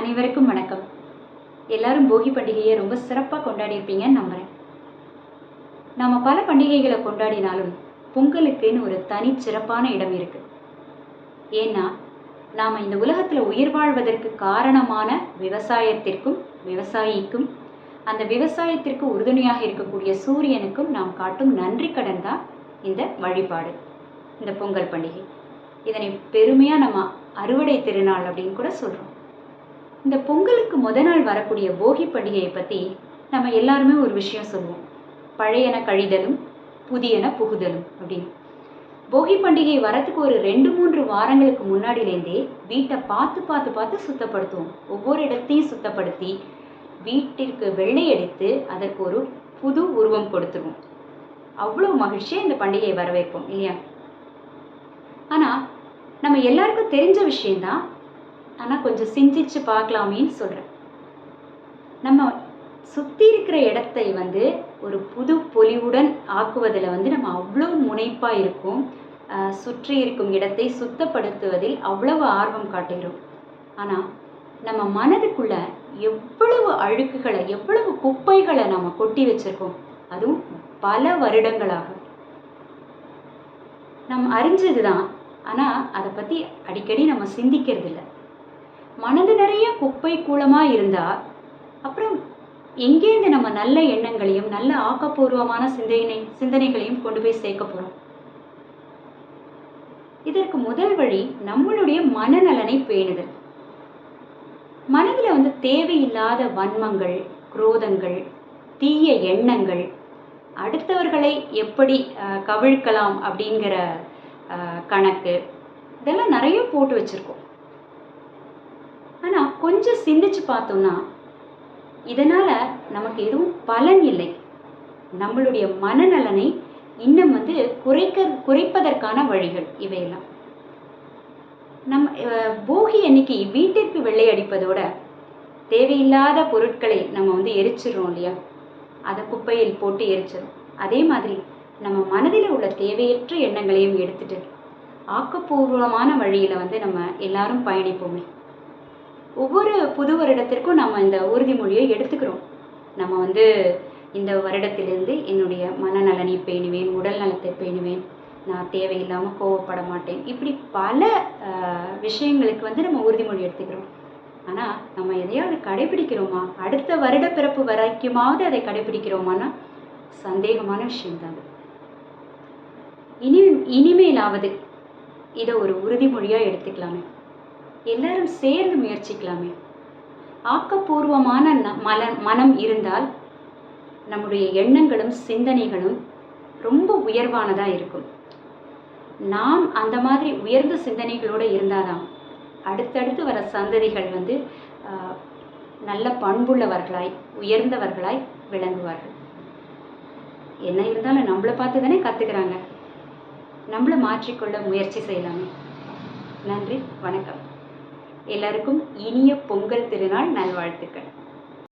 அனைவருக்கும் வணக்கம். எல்லாரும் போகி பண்டிகையை ரொம்ப சிறப்பாக கொண்டாடியிருப்பீங்கன்னு நம்புகிறேன் நாம் பல பண்டிகைகளை கொண்டாடினாலும் பொங்கலுக்குன்னு ஒரு தனி சிறப்பான இடம் இருக்குது ஏன்னா நாம் இந்த உலகத்தில் உயிர் வாழ்வதற்கு காரணமான விவசாயத்திற்கும் விவசாயிக்கும் அந்த விவசாயத்திற்கு உறுதுணையாக இருக்கக்கூடிய சூரியனுக்கும் நாம் காட்டும் நன்றி கடன் தான் இந்த வழிபாடு இந்த பொங்கல் பண்டிகை. இதனை பெருமையாக நம்ம அறுவடை திருநாள் அப்படின்னு கூட சொல்கிறோம் இந்த பொங்கலுக்கு முத நாள் வரக்கூடிய போகி பண்டிகையை பற்றி நம்ம எல்லாருமே ஒரு விஷயம் சொல்லுவோம். பழையன கழிதலும் புதியன புகுதலும் அப்படின்னு. போகி பண்டிகை வரத்துக்கு ஒரு ரெண்டு மூன்று வாரங்களுக்கு முன்னாடிலேருந்தே வீட்டை பார்த்து பார்த்து பார்த்து சுத்தப்படுத்துவோம். ஒவ்வொரு இடத்தையும் சுத்தப்படுத்தி வீட்டிற்கு வெள்ளை அடித்து அதற்கு ஒரு புது உருவம் கொடுத்துருவோம். அவ்வளோ மகிழ்ச்சியாக இந்த பண்டிகையை வரவேற்போம் இல்லையா? ஆனால் நம்ம எல்லாருக்கும் தெரிஞ்ச விஷயந்தான் ஆனால் கொஞ்சம் சிந்திச்சு பார்க்கலாமேன்னு சொல்கிறேன் நம்ம சுற்றி இருக்கிற இடத்தை வந்து ஒரு புது பொலிவுடன் ஆக்குவதில் வந்து நம்ம அவ்வளோ முனைப்பாக இருக்கும். சுற்றி இருக்கும் இடத்தை சுத்தப்படுத்துவதில் அவ்வளவு ஆர்வம் காட்டுகிறோம். ஆனால் நம்ம மனதுக்குள்ள எவ்வளவு அழுக்குகளை எவ்வளவு குப்பைகளை நம்ம கொட்டி வச்சிருக்கோம். அதுவும் பல வருடங்களாக. நம்ம அறிஞ்சது தான் ஆனால் அதை பற்றி அடிக்கடி நம்ம சிந்திக்கிறது இல்லை மனது நிறைய குப்பை கூலமாக இருந்தால் அப்புறம் எங்கேருந்து நம்ம நல்ல எண்ணங்களையும் நல்ல ஆக்கப்பூர்வமான சிந்தனை சிந்தனைகளையும் கொண்டு போய் சேர்க்க போகிறோம் இதற்கு முதல் வழி நம்மளுடைய மனநலனை பேணுதல். மனதில் வந்து தேவையில்லாத வன்மங்கள் குரோதங்கள் தீய எண்ணங்கள் அடுத்தவர்களை எப்படி கவிழ்க்கலாம் அப்படிங்கிற கணக்கு இதெல்லாம் நிறைய போட்டு வச்சுருக்கோம். கொஞ்சம் சிந்திச்சு பார்த்தோம்னா இதனால் நமக்கு எதுவும் பலன் இல்லை. நம்மளுடைய மனநலனை இன்னும் வந்து குறைக்க குறைப்பதற்கான வழிகள் இவையெல்லாம். நம் போகி அன்னைக்கு வீட்டிற்கு வெள்ளை அடிப்பதோட தேவையில்லாத பொருட்களை நம்ம வந்து எரிச்சிடுறோம் இல்லையா? அதை குப்பையில் போட்டு எரிச்சிடும் அதே மாதிரி நம்ம மனதில் உள்ள தேவையற்ற எண்ணங்களையும் எடுத்துட்டு ஆக்கப்பூர்வமான வழியில் வந்து நம்ம எல்லாரும் பயணிப்போமே. ஒவ்வொரு புது வருடத்திற்கும் நம்ம இந்த உறுதிமொழியை எடுத்துக்கிறோம். நம்ம வந்து இந்த வருடத்திலிருந்து என்னுடைய மனநலனை பேணுவேன் உடல் நலத்தை பேணுவேன். நான் தேவையில்லாமல் கோவப்பட மாட்டேன். இப்படி பல விஷயங்களுக்கு வந்து நம்ம உறுதிமொழி எடுத்துக்கிறோம். ஆனால் நம்ம எதையாவது கடைபிடிக்கிறோமா? அடுத்த வருட பிறப்பு வரைக்குமாவது அதை கடைபிடிக்கிறோமான்னா சந்தேகமான விஷயம்தான். அது இனி இனிமேலாவது இதை ஒரு உறுதிமொழியாக எடுத்துக்கலாமே. எல்லாரும் சேர்ந்து முயற்சிக்கலாமே. ஆக்கப்பூர்வமான மல மனம் இருந்தால் நம்முடைய எண்ணங்களும் சிந்தனைகளும் ரொம்ப உயர்வானதாக இருக்கும். நாம் அந்த மாதிரி உயர்ந்த சிந்தனைகளோடு இருந்தாதான் அடுத்தடுத்து வர சந்ததிகள் வந்து நல்ல பண்புள்ளவர்களாய் உயர்ந்தவர்களாய் விளங்குவார்கள். என்ன இருந்தாலும் நம்மளை பார்த்து தானே கற்றுக்கிறாங்க நம்மளை மாற்றிக்கொள்ள முயற்சி செய்யலாமே. நன்றி வணக்கம். எல்லாருக்கும் இனிய பொங்கல் திருநாள் நல்வாழ்த்துக்கள்.